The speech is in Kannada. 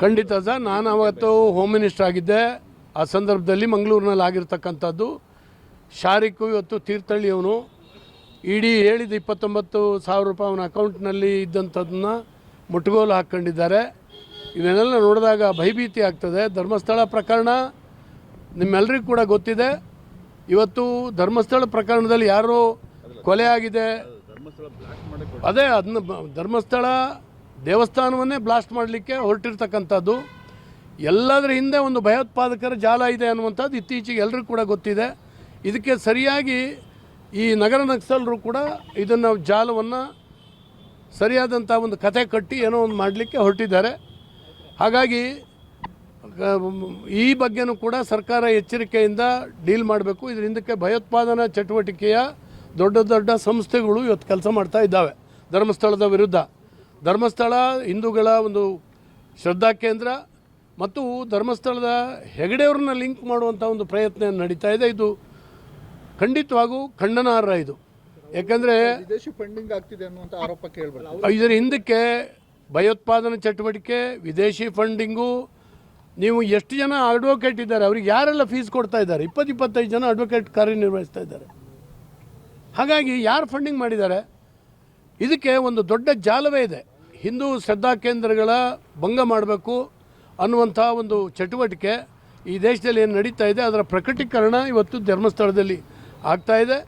ಖಂಡಿತ ಸರ್. ನಾನು ಅವತ್ತು ಹೋಮ್ ಮಿನಿಸ್ಟರ್ ಆಗಿದ್ದೆ. ಆ ಸಂದರ್ಭದಲ್ಲಿ ಮಂಗಳೂರಿನಲ್ಲಿ ಆಗಿರ್ತಕ್ಕಂಥದ್ದು. ಶಾರಿಕು ಇವತ್ತು ತೀರ್ಥಹಳ್ಳಿಯವನು. ಇಡೀ ಹೇಳಿದ ಇಪ್ಪತ್ತೊಂಬತ್ತು ಸಾವಿರ ರೂಪಾಯಿ ಅವನ ಅಕೌಂಟ್ನಲ್ಲಿ ಇದ್ದಂಥದ್ದನ್ನ ಮುಟ್ಟುಗೋಲು ಹಾಕ್ಕೊಂಡಿದ್ದಾರೆ. ಇವನ್ನೆಲ್ಲ ನೋಡಿದಾಗ ಭಯಭೀತಿ ಆಗ್ತದೆ. ಧರ್ಮಸ್ಥಳ ಪ್ರಕರಣ ನಿಮ್ಮೆಲ್ಲರಿಗೂ ಕೂಡ ಗೊತ್ತಿದೆ. ಇವತ್ತು ಧರ್ಮಸ್ಥಳ ಪ್ರಕರಣದಲ್ಲಿ ಯಾರೋ ಕೊಲೆ ಆಗಿದೆ. ಅದೇ ಅದನ್ನ ಧರ್ಮಸ್ಥಳ ದೇವಸ್ಥಾನವನ್ನೇ ಬ್ಲಾಸ್ಟ್ ಮಾಡಲಿಕ್ಕೆ ಹೊರಟಿರ್ತಕ್ಕಂಥದ್ದು. ಎಲ್ಲದರ ಹಿಂದೆ ಒಂದು ಭಯೋತ್ಪಾದಕರ ಜಾಲ ಇದೆ ಅನ್ನುವಂಥದ್ದು ಇತ್ತೀಚೆಗೆ ಎಲ್ಲರಿಗೂ ಕೂಡ ಗೊತ್ತಿದೆ. ಇದಕ್ಕೆ ಸರಿಯಾಗಿ ಈ ನಗರ ನಕ್ಸಲರು ಕೂಡ ಇದನ್ನು ಜಾಲವನ್ನು ಸರಿಯಾದಂಥ ಒಂದು ಕತೆ ಕಟ್ಟಿ ಏನೋ ಒಂದು ಮಾಡಲಿಕ್ಕೆ ಹೊರಟಿದ್ದಾರೆ. ಹಾಗಾಗಿ, ಈ ಬಗ್ಗೆನೂ ಕೂಡ ಸರ್ಕಾರ ಎಚ್ಚರಿಕೆಯಿಂದ ಡೀಲ್ ಮಾಡಬೇಕು. ಇದರ ಹಿಂದಕ್ಕೆ ಭಯೋತ್ಪಾದನಾ ಚಟುವಟಿಕೆಯ ದೊಡ್ಡ ದೊಡ್ಡ ಸಂಸ್ಥೆಗಳು ಇವತ್ತು ಕೆಲಸ ಮಾಡ್ತಾ ಇದ್ದಾವೆ. ಧರ್ಮಸ್ಥಳದ ವಿರುದ್ಧ. ಧರ್ಮಸ್ಥಳ ಹಿಂದೂಗಳ ಒಂದು ಶ್ರದ್ಧಾ ಕೇಂದ್ರ ಮತ್ತು ಧರ್ಮಸ್ಥಳದ ಹೆಗಡೆಯವ್ರನ್ನ ಲಿಂಕ್ ಮಾಡುವಂಥ ಒಂದು ಪ್ರಯತ್ನ ನಡೀತಾ ಇದೆ. ಇದು ಖಂಡಿತವಾಗೂ ಖಂಡನಾರ್ಹ ಇದು. ಯಾಕಂದರೆ ವಿದೇಶಿ ಫಂಡಿಂಗ್ ಆಗ್ತಿದೆ ಅನ್ನುವಂತ ಆರೋಪ ಕೇಳ್ಬರ್ತದೆ. ಇದರ ಹಿಂದಕ್ಕೆ ಭಯೋತ್ಪಾದನೆ ಚಟುವಟಿಕೆ ವಿದೇಶಿ ಫಂಡಿಂಗು ನೀವು ಎಷ್ಟು ಜನ ಅಡ್ವೊಕೇಟ್ ಇದ್ದಾರೆ ಅವ್ರಿಗೆ ಯಾರೆಲ್ಲ ಫೀಸ್ ಕೊಡ್ತಾ ಇದ್ದಾರೆ? ಇಪ್ಪತ್ತು ಇಪ್ಪತ್ತೈದು ಜನ ಅಡ್ವೊಕೇಟ್ ಕಾರ್ಯನಿರ್ವಹಿಸ್ತಾ ಇದ್ದಾರೆ. ಹಾಗಾಗಿ ಯಾರು ಫಂಡಿಂಗ್ ಮಾಡಿದ್ದಾರೆ? ಇದಕ್ಕೆ ಒಂದು ದೊಡ್ಡ ಜಾಲವೇ ಇದೆ. ಹಿಂದೂ ಶ್ರದ್ಧಾ ಕೇಂದ್ರಗಳ ಭಂಗ ಮಾಡಬೇಕು ಅನ್ನುವಂಥ ಒಂದು ಚಟುವಟಿಕೆ ಈ ದೇಶದಲ್ಲಿ ಏನು ನಡೀತಾ ಇದೆ ಅದರ ಪ್ರಕಟೀಕರಣ ಇವತ್ತು ಧರ್ಮಸ್ಥಳದಲ್ಲಿ ಆಗ್ತಾ ಇದೆ.